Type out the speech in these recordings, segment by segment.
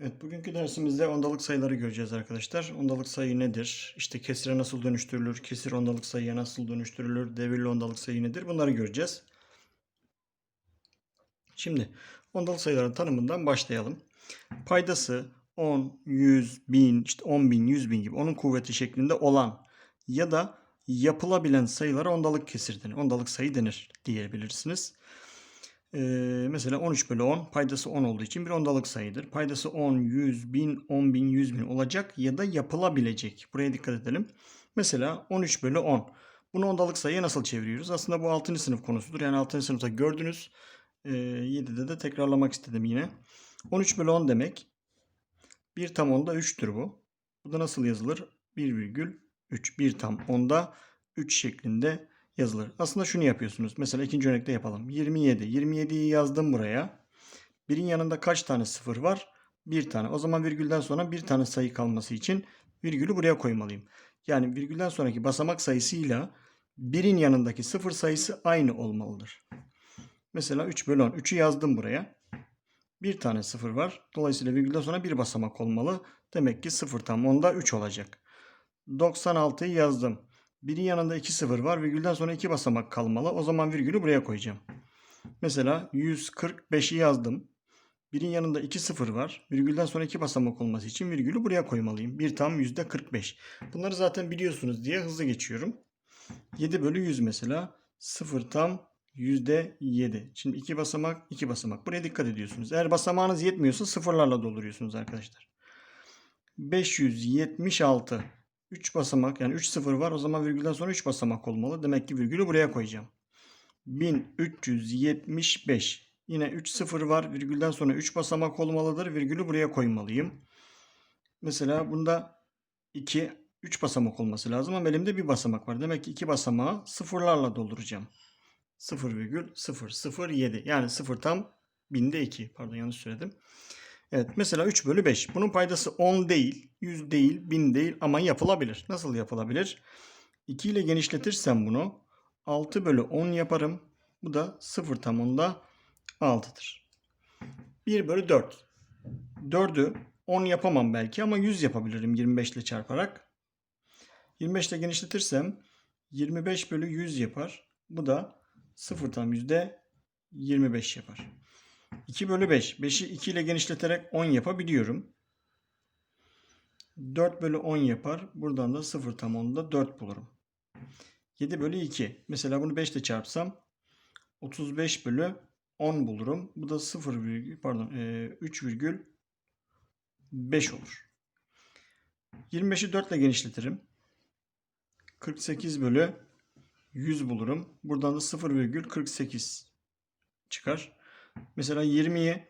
Evet, bugünkü dersimizde ondalık sayıları göreceğiz arkadaşlar. Ondalık sayı nedir? İşte kesire nasıl dönüştürülür? Kesir ondalık sayıya nasıl dönüştürülür? Devirli ondalık sayı nedir? Bunları göreceğiz. Şimdi ondalık sayıların tanımından başlayalım. Paydası 10, 100, 1000, işte 10 bin, 100 bin gibi onun kuvveti şeklinde olan ya da yapılabilen sayılara ondalık kesir denir. Ondalık sayı denir diyebilirsiniz. Ee, mesela 13 bölü 10 paydası 10 olduğu için bir ondalık sayıdır. Paydası 10, 100, 1000, 10 bin, 100 bin olacak ya da yapılabilecek. Buraya dikkat edelim. Mesela 13 bölü 10. Bunu ondalık sayıya nasıl çeviriyoruz? Aslında bu 6. sınıf konusudur. Yani 6. sınıfta gördünüz. Ee, 7'de de tekrarlamak istedim yine. 13 bölü 10 demek. 1 tam 10'da 3'tür bu. Bu da nasıl yazılır? 1,3. 1 tam 10'da 3 şeklinde yazılır. Aslında şunu yapıyorsunuz. Mesela ikinci örnekte yapalım. 27. 27'yi yazdım buraya. Birin yanında kaç tane sıfır var? Bir tane. O zaman virgülden sonra bir tane sayı kalması için virgülü buraya koymalıyım. Yani virgülden sonraki basamak sayısıyla birin yanındaki sıfır sayısı aynı olmalıdır. Mesela 3 bölü 10. 3'ü yazdım buraya. Bir tane sıfır var. Dolayısıyla virgülden sonra bir basamak olmalı. Demek ki sıfır tam 10'da 3 olacak. 96'yı yazdım. Birin yanında 2 sıfır var. Virgülden sonra 2 basamak kalmalı. O zaman virgülü buraya koyacağım. Mesela 145'i yazdım. Birin yanında 2 sıfır var. Virgülden sonra 2 basamak olması için virgülü buraya koymalıyım. 1 tam %45. Bunları zaten biliyorsunuz diye hızlı geçiyorum. 7 bölü 100 mesela. 0 tam %7. Şimdi 2 basamak 2 basamak. Buraya dikkat ediyorsunuz. Eğer basamağınız yetmiyorsa sıfırlarla dolduruyorsunuz arkadaşlar. 576. 3 basamak yani 3 sıfır var. O zaman virgülden sonra 3 basamak olmalı. Demek ki virgülü buraya koyacağım. 1375. Yine 3 sıfır var. Virgülden sonra 3 basamak olmalıdır. Virgülü buraya koymalıyım. Mesela bunda 2 3 basamak olması lazım ama elimde bir basamak var. Demek ki 2 basamağı sıfırlarla dolduracağım. 0,007 yani 0 tam binde 2. Pardon yanlış söyledim. Evet mesela 3 bölü 5. Bunun paydası 10 değil, 100 değil, 1000 değil ama yapılabilir. Nasıl yapılabilir? 2 ile genişletirsem bunu 6 bölü 10 yaparım. Bu da 0 tam onda 6'dır. 1 bölü 4. 4'ü 10 yapamam belki ama 100 yapabilirim 25 ile çarparak. 25 ile genişletirsem 25 bölü 100 yapar. Bu da 0 tam yüzde 25 yapar. 2 bölü 5. 5'i 2 ile genişleterek 10 yapabiliyorum. 4 bölü 10 yapar. Buradan da 0 tam 10'da 4 bulurum. 7 bölü 2. Mesela bunu 5 ile çarpsam 35 bölü 10 bulurum. Bu da 0 virgül, pardon e, 3 virgül 5 olur. 25'i 4 ile genişletirim. 48 bölü 100 bulurum. Buradan da 0,48 çıkar. Mesela 20'yi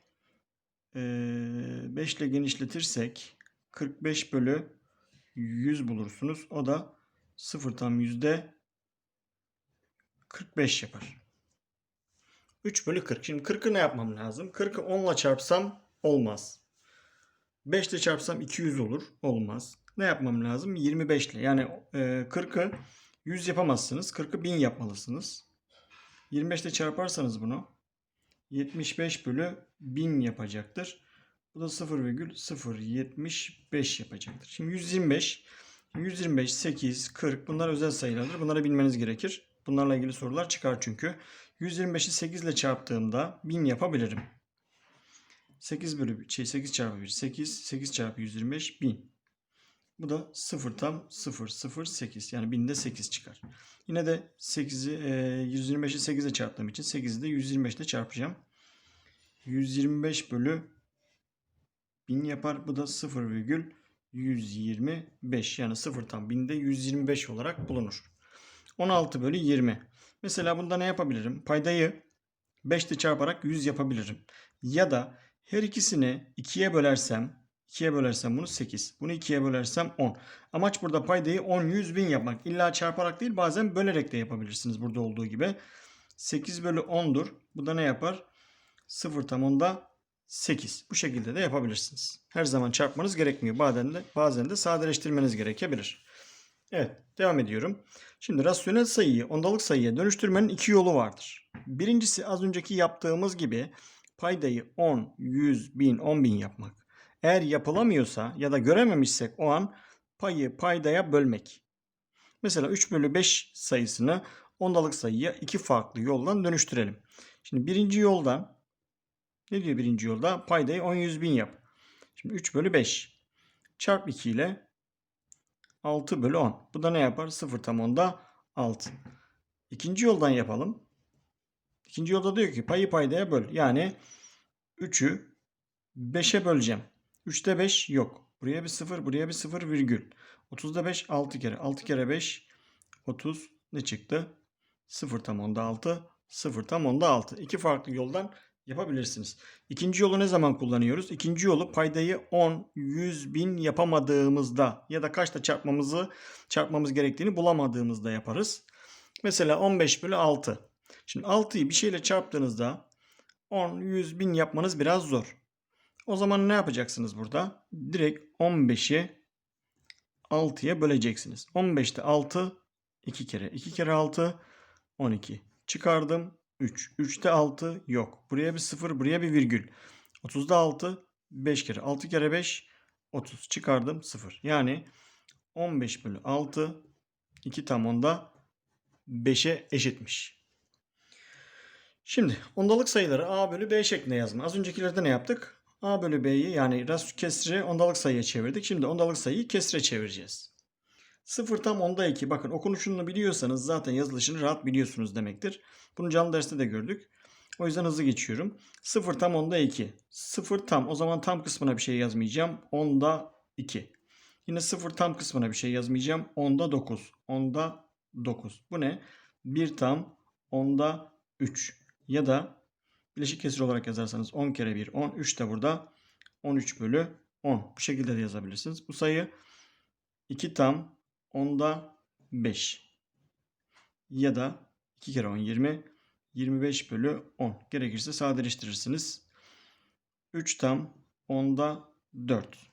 5 ile genişletirsek 45 bölü 100 bulursunuz. O da 0 tam yüzde 45 yapar. 3 bölü 40. Şimdi 40'ı ne yapmam lazım? 40'ı 10 ile çarpsam olmaz. 5 ile çarpsam 200 olur. Olmaz. Ne yapmam lazım? 25 ile. Yani 40'ı 100 yapamazsınız. 40'ı 1000 yapmalısınız. 25 ile çarparsanız bunu 75 bölü 1000 yapacaktır. Bu da 0,075 yapacaktır. Şimdi 125, 125, 8, 40 bunlar özel sayılardır. Bunları bilmeniz gerekir. Bunlarla ilgili sorular çıkar çünkü. 125'i 8 ile çarptığımda 1000 yapabilirim. 8 bölü şey 8 çarpı 1 8 8 çarpı 125 1000. Bu da 0 tam 0 0 8 yani 1000'de 8 çıkar. Yine de 8'i e, 125'i 8 ile çarptığım için 8'i de 125 ile çarpacağım. 125 bölü 1000 yapar. Bu da 0,125 yani 0 tam 1000'de 125 olarak bulunur. 16 bölü 20. Mesela bunda ne yapabilirim? Paydayı 5 ile çarparak 100 yapabilirim. Ya da her ikisini 2'ye bölersem 2'ye bölersem bunu 8. Bunu 2'ye bölersem 10. Amaç burada paydayı 10, 100, 1000 yapmak. İlla çarparak değil bazen bölerek de yapabilirsiniz burada olduğu gibi. 8 bölü 10'dur. Bu da ne yapar? 0 tam onda 8. Bu şekilde de yapabilirsiniz. Her zaman çarpmanız gerekmiyor. Bazen de, bazen de sadeleştirmeniz gerekebilir. Evet devam ediyorum. Şimdi rasyonel sayıyı ondalık sayıya dönüştürmenin iki yolu vardır. Birincisi az önceki yaptığımız gibi paydayı 10, 100, 1000, 10.000 yapmak. Eğer yapılamıyorsa ya da görememişsek o an payı paydaya bölmek. Mesela 3 bölü 5 sayısını ondalık sayıya iki farklı yoldan dönüştürelim. Şimdi birinci yoldan ne diyor birinci yolda? Paydayı 10 100 bin yap. Şimdi 3 bölü 5 çarp 2 ile 6 bölü 10. Bu da ne yapar? 0 tam onda 6. İkinci yoldan yapalım. İkinci yolda diyor ki payı paydaya böl. Yani 3'ü 5'e böleceğim. 3'te 5 yok. Buraya bir 0, buraya bir 0 virgül. 30'da 5 6 kere. 6 kere 5 30 ne çıktı? 0 tam onda 6, 0 tam onda 6. İki farklı yoldan yapabilirsiniz. İkinci yolu ne zaman kullanıyoruz? İkinci yolu paydayı 10, 100 bin yapamadığımızda ya da kaçta çarpmamızı çarpmamız gerektiğini bulamadığımızda yaparız. Mesela 15 bölü 6. Şimdi 6'yı bir şeyle çarptığınızda 10, 100 bin yapmanız biraz zor. O zaman ne yapacaksınız burada? Direkt 15'i 6'ya böleceksiniz. 15'te 6 2 kere. 2 kere 6 12. Çıkardım 3. 3'te 6 yok. Buraya bir 0 buraya bir virgül. 30'da 6 5 kere. 6 kere 5 30. Çıkardım 0. Yani 15 bölü 6 2 tam onda 5'e eşitmiş. Şimdi ondalık sayıları a bölü b şeklinde yazma. Az öncekilerde ne yaptık? A bölü b'yi yani ras kesri ondalık sayıya çevirdik. Şimdi ondalık sayıyı kesre çevireceğiz. 0 tam onda 2. Bakın okunuşunu biliyorsanız zaten yazılışını rahat biliyorsunuz demektir. Bunu canlı derste de gördük. O yüzden hızlı geçiyorum. 0 tam onda 2. 0 tam o zaman tam kısmına bir şey yazmayacağım. Onda 2. Yine 0 tam kısmına bir şey yazmayacağım. Onda 9. Onda 9. Bu ne? 1 tam onda 3. Ya da bileşik kesir olarak yazarsanız 10 kere 1 10. 3 de burada 13 bölü 10. Bu şekilde de yazabilirsiniz. Bu sayı 2 tam onda 5. Ya da 2 kere 10 20. 25 bölü 10. Gerekirse sadeleştirirsiniz. 3 tam onda 4.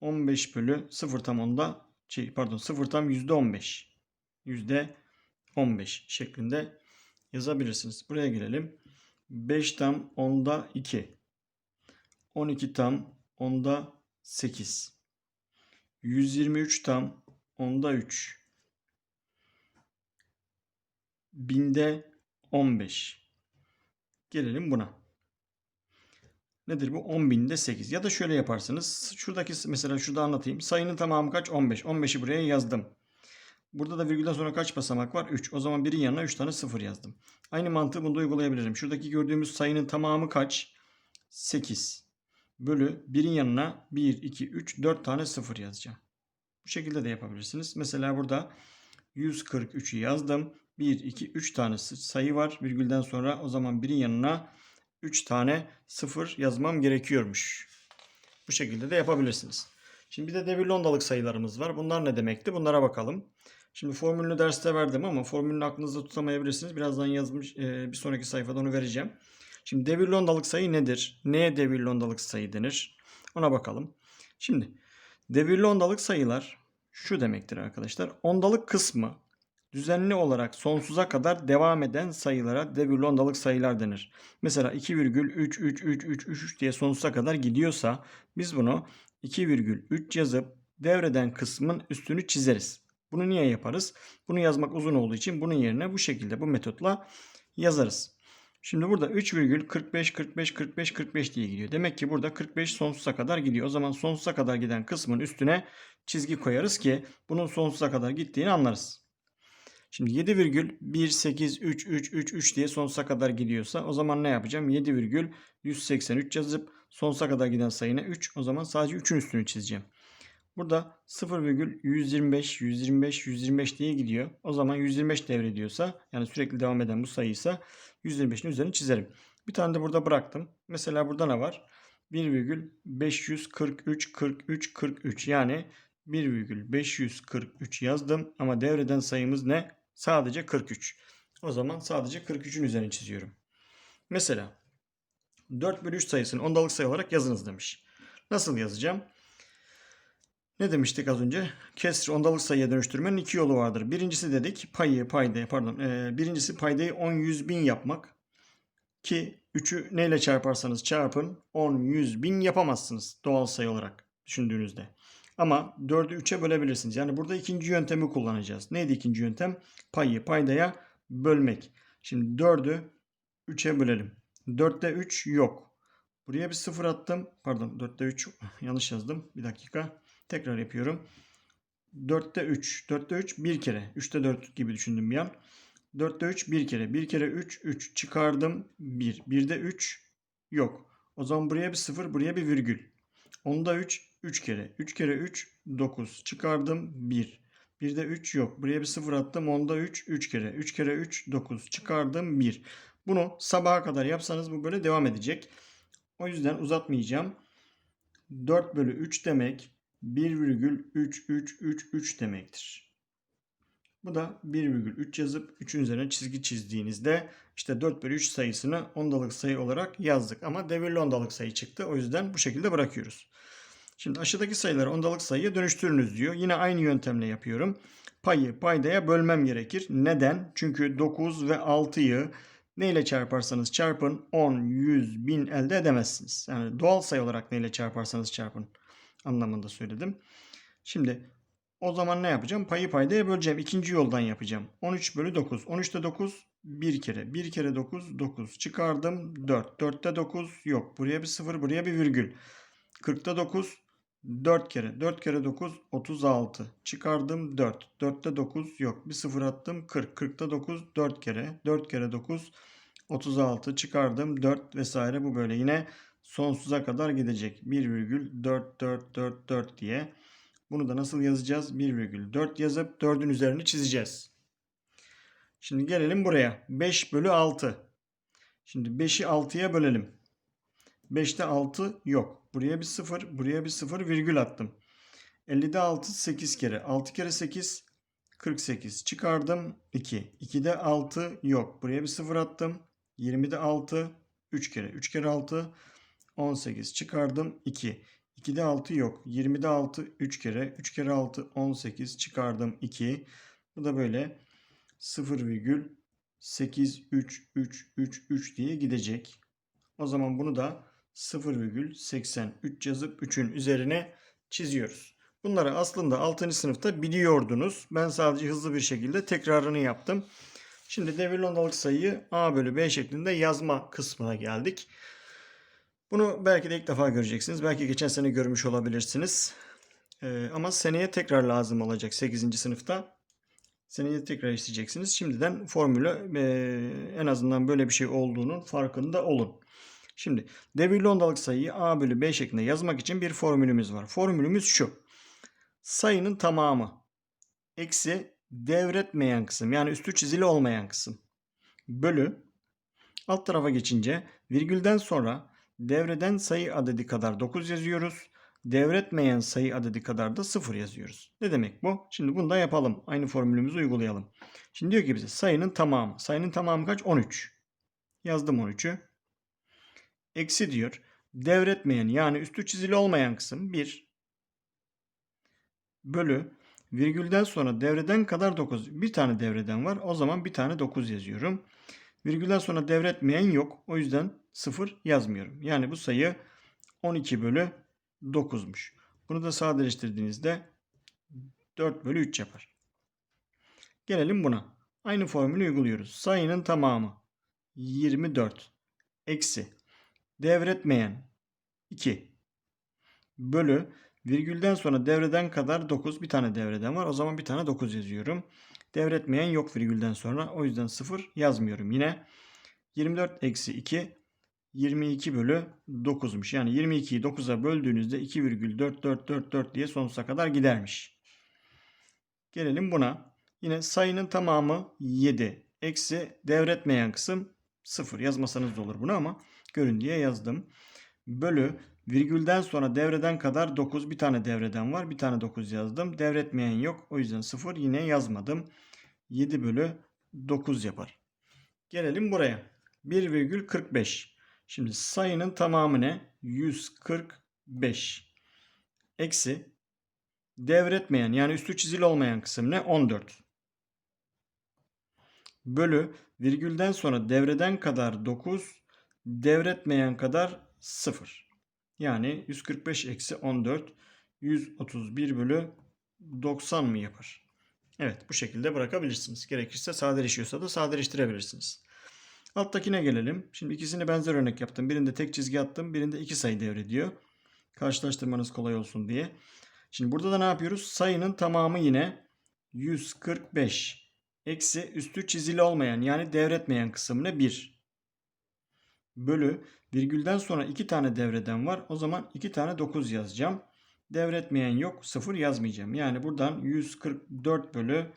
15 bölü 0 tam onda şey pardon 0 tam yüzde 15. Yüzde 15 şeklinde yazabilirsiniz. Buraya gelelim. 5 tam onda 2. 12 tam onda 8. 123 tam onda 3. Binde 15. Gelelim buna. Nedir bu? 10 binde 8. Ya da şöyle yaparsınız. Şuradaki mesela şurada anlatayım. Sayının tamamı kaç? 15. 15'i buraya yazdım. Burada da virgülden sonra kaç basamak var? 3. O zaman birin yanına 3 tane 0 yazdım. Aynı mantığı bunda uygulayabilirim. Şuradaki gördüğümüz sayının tamamı kaç? 8. Bölü birin yanına 1, 2, 3, 4 tane 0 yazacağım. Bu şekilde de yapabilirsiniz. Mesela burada 143'ü yazdım. 1, 2, 3 tane sayı var. Virgülden sonra o zaman birin yanına 3 tane 0 yazmam gerekiyormuş. Bu şekilde de yapabilirsiniz. Şimdi bir de devirli ondalık sayılarımız var. Bunlar ne demekti? Bunlara bakalım. Şimdi formülünü derste verdim ama formülünü aklınızda tutamayabilirsiniz. Birazdan yazmış e, bir sonraki sayfada onu vereceğim. Şimdi devirli ondalık sayı nedir? Neye devirli ondalık sayı denir? Ona bakalım. Şimdi devirli ondalık sayılar şu demektir arkadaşlar. Ondalık kısmı düzenli olarak sonsuza kadar devam eden sayılara devirli ondalık sayılar denir. Mesela 2,33333 diye sonsuza kadar gidiyorsa biz bunu 2,3 yazıp devreden kısmın üstünü çizeriz. Bunu niye yaparız? Bunu yazmak uzun olduğu için bunun yerine bu şekilde bu metotla yazarız. Şimdi burada 3,45 45 45 45 diye gidiyor. Demek ki burada 45 sonsuza kadar gidiyor. O zaman sonsuza kadar giden kısmın üstüne çizgi koyarız ki bunun sonsuza kadar gittiğini anlarız. Şimdi 7,18333 diye sonsuza kadar gidiyorsa o zaman ne yapacağım? 7,183 yazıp sonsuza kadar giden sayına 3. O zaman sadece 3'ün üstünü çizeceğim. Burada 0,125 125 125 diye gidiyor. O zaman 125 devrediyorsa yani sürekli devam eden bu sayıysa 125'in üzerini çizerim. Bir tane de burada bıraktım. Mesela burada ne var? 1,543 43 43 yani 1,543 yazdım ama devreden sayımız ne? Sadece 43. O zaman sadece 43'ün üzerini çiziyorum. Mesela 4 bölü 3 sayısını ondalık sayı olarak yazınız demiş. Nasıl yazacağım? Ne demiştik az önce? Kesri ondalık sayıya dönüştürmenin iki yolu vardır. Birincisi dedik payı paydayı pardon. E, birincisi paydayı 10 100 bin yapmak. Ki 3'ü neyle çarparsanız çarpın 10, 100, 1000 yapamazsınız doğal sayı olarak düşündüğünüzde. Ama 4'ü 3'e bölebilirsiniz. Yani burada ikinci yöntemi kullanacağız. Neydi ikinci yöntem? Payı paydaya bölmek. Şimdi 4'ü 3'e bölelim. 4'te 3 yok. Buraya bir 0 attım. Pardon 4'te 3 yanlış yazdım. Bir dakika. Tekrar yapıyorum. 4'te 3. 4'te 3 bir kere. 3'te 4 gibi düşündüm bir an. 4'te 3 bir kere. 1 kere 3 3 çıkardım 1. 1'de 3 yok. O zaman buraya bir 0 buraya bir virgül. Onda 3 3 kere. 3 kere 3 9. Çıkardım 1. 1'de 3 yok. Buraya bir 0 attım. Onda 3 3 kere. 3 kere 3 9. Çıkardım 1. Bunu sabaha kadar yapsanız bu böyle devam edecek. O yüzden uzatmayacağım. 4 bölü 3 demek 1,3333 demektir. Bu da 1,3 yazıp 3'ün üzerine çizgi çizdiğinizde işte 4 bölü 3 sayısını ondalık sayı olarak yazdık. Ama devirli ondalık sayı çıktı. O yüzden bu şekilde bırakıyoruz. Şimdi aşağıdaki sayıları ondalık sayıya dönüştürünüz diyor. Yine aynı yöntemle yapıyorum. Payı paydaya bölmem gerekir. Neden? Çünkü 9 ve 6'yı neyle çarparsanız çarpın 10, 100, 1000 elde edemezsiniz. Yani doğal sayı olarak neyle çarparsanız çarpın anlamında söyledim. Şimdi o zaman ne yapacağım? Payı paydaya böleceğim. İkinci yoldan yapacağım. 13 bölü 9. 13'te 9 bir kere. 1 kere 9 9. Çıkardım 4. 4'te 9 yok. Buraya bir 0 buraya bir virgül. 40'ta 9 4 kere. 4 kere 9 36. Çıkardım 4. 4'te 9 yok. Bir 0 attım 40. 40'ta 9 4 kere. 4 kere 9 36. Çıkardım 4 vesaire bu böyle yine sonsuza kadar gidecek. 1,4444 diye. Bunu da nasıl yazacağız? 1,4 yazıp 4'ün üzerini çizeceğiz. Şimdi gelelim buraya. 5 bölü 6. Şimdi 5'i 6'ya bölelim. 5'te 6 yok. Buraya bir 0, buraya bir 0 virgül attım. 50'de 6 8 kere. 6 kere 8 48. Çıkardım 2. 2'de 6 yok. Buraya bir 0 attım. 20'de 6 3 kere. 3 kere 6 18. Çıkardım 2. 2'de 6 yok. 20'de 6 3 kere. 3 kere 6 18. Çıkardım 2. Bu da böyle 0,83333 diye gidecek. O zaman bunu da 0,83 yazıp 3'ün üzerine çiziyoruz. Bunları aslında 6. sınıfta biliyordunuz. Ben sadece hızlı bir şekilde tekrarını yaptım. Şimdi devirli ondalık sayıyı A bölü B şeklinde yazma kısmına geldik. Bunu belki de ilk defa göreceksiniz. Belki geçen sene görmüş olabilirsiniz. Ee, ama seneye tekrar lazım olacak 8. sınıfta. Seneye tekrar isteyeceksiniz. Şimdiden formülü e, en azından böyle bir şey olduğunun farkında olun. Şimdi devirli ondalık sayıyı A bölü B şeklinde yazmak için bir formülümüz var. Formülümüz şu. Sayının tamamı eksi devretmeyen kısım yani üstü çizili olmayan kısım bölü alt tarafa geçince virgülden sonra devreden sayı adedi kadar 9 yazıyoruz. Devretmeyen sayı adedi kadar da 0 yazıyoruz. Ne demek bu? Şimdi bunu da yapalım. Aynı formülümüzü uygulayalım. Şimdi diyor ki bize sayının tamamı. Sayının tamamı kaç? 13. Yazdım 13'ü. Eksi diyor. Devretmeyen yani üstü çizili olmayan kısım 1 bölü virgülden sonra devreden kadar 9. Bir tane devreden var. O zaman bir tane 9 yazıyorum. Virgülden sonra devretmeyen yok. O yüzden 0 yazmıyorum. Yani bu sayı 12 bölü 9'muş. Bunu da sadeleştirdiğinizde 4 bölü 3 yapar. Gelelim buna. Aynı formülü uyguluyoruz. Sayının tamamı 24 eksi devretmeyen 2 bölü virgülden sonra devreden kadar 9 bir tane devreden var. O zaman bir tane 9 yazıyorum. Devretmeyen yok virgülden sonra. O yüzden 0 yazmıyorum. Yine 24 eksi 2 22 bölü 9'muş. Yani 22'yi 9'a böldüğünüzde 2,4444 diye sonsuza kadar gidermiş. Gelelim buna. Yine sayının tamamı 7. Eksi devretmeyen kısım 0. Yazmasanız da olur bunu ama görün diye yazdım. Bölü virgülden sonra devreden kadar 9 bir tane devreden var. Bir tane 9 yazdım. Devretmeyen yok. O yüzden 0 yine yazmadım. 7 bölü 9 yapar. Gelelim buraya. 1,45. Şimdi sayının tamamı ne? 145. Eksi devretmeyen yani üstü çizili olmayan kısım ne? 14. Bölü virgülden sonra devreden kadar 9 devretmeyen kadar 0. Yani 145 eksi 14 131 bölü 90 mı yapar? Evet bu şekilde bırakabilirsiniz. Gerekirse sadeleşiyorsa da sadeleştirebilirsiniz. Alttakine gelelim. Şimdi ikisini benzer örnek yaptım. Birinde tek çizgi attım. Birinde iki sayı devrediyor. Karşılaştırmanız kolay olsun diye. Şimdi burada da ne yapıyoruz? Sayının tamamı yine 145 eksi üstü çizili olmayan yani devretmeyen kısım ne? 1 bölü virgülden sonra iki tane devreden var. O zaman iki tane 9 yazacağım. Devretmeyen yok. 0 yazmayacağım. Yani buradan 144 bölü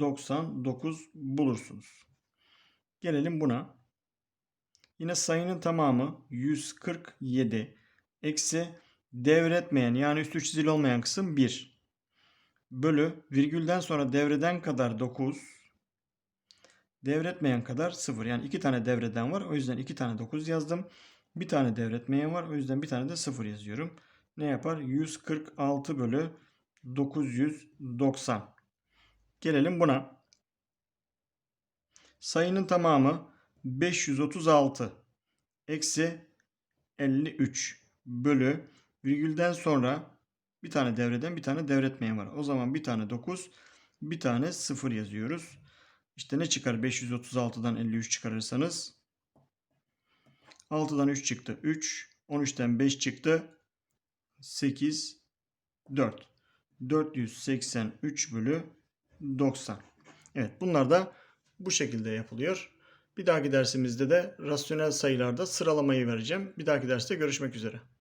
99 bulursunuz. Gelelim buna. Yine sayının tamamı 147 eksi devretmeyen yani üstü çizili olmayan kısım 1 bölü virgülden sonra devreden kadar 9 devretmeyen kadar 0. Yani iki tane devreden var. O yüzden iki tane 9 yazdım. Bir tane devretmeyen var. O yüzden bir tane de 0 yazıyorum. Ne yapar? 146 bölü 990. Gelelim buna. Sayının tamamı 536 eksi 53 bölü virgülden sonra bir tane devreden bir tane devretmeyen var. O zaman bir tane 9 bir tane 0 yazıyoruz. İşte ne çıkar 536'dan 53 çıkarırsanız? 6'dan 3 çıktı 3. 13'ten 5 çıktı 8 4. 483 bölü 90. Evet bunlar da bu şekilde yapılıyor. Bir dahaki dersimizde de rasyonel sayılarda sıralamayı vereceğim. Bir dahaki derste görüşmek üzere.